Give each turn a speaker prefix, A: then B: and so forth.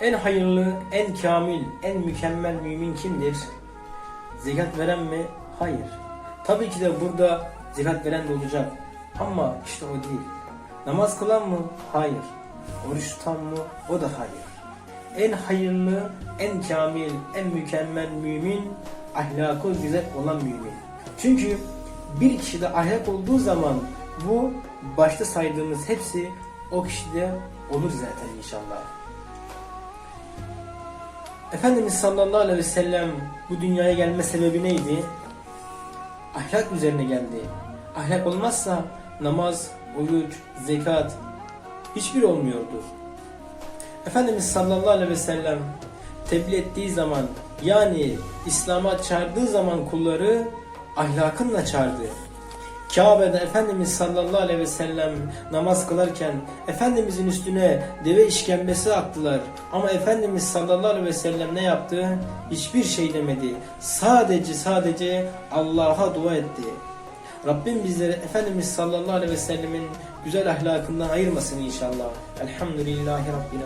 A: En hayırlı, en kamil, en mükemmel mümin kimdir? Zekat veren mi? Hayır. Tabii ki de burada zekat veren de olacak. Ama işte o değil. Namaz kılan mı? Hayır. Oruç tutan mı? O da hayır. En hayırlı, en kamil, en mükemmel mümin, ahlakı güzel olan mümin. Çünkü bir kişide ahlak olduğu zaman bu başta saydığımız hepsi o kişide olur zaten inşallah. Efendimiz sallallahu aleyhi ve sellem bu dünyaya gelme sebebi neydi? Ahlak üzerine geldi. Ahlak olmazsa namaz, oruç, zekat hiçbir olmuyordu. Efendimiz sallallahu aleyhi ve sellem tebliğ ettiği zaman yani İslam'a çağırdığı zaman kulları ahlakınla çağırdı. Kabe'de Efendimiz sallallahu aleyhi ve sellem namaz kılarken Efendimizin üstüne deve işkembesi attılar. Ama Efendimiz sallallahu aleyhi ve sellem ne yaptı? Hiçbir şey demedi. Sadece sadece Allah'a dua etti. Rabbim bizleri Efendimiz sallallahu aleyhi ve sellemin güzel ahlakından ayırmasın inşallah. Elhamdülillahi Rabbil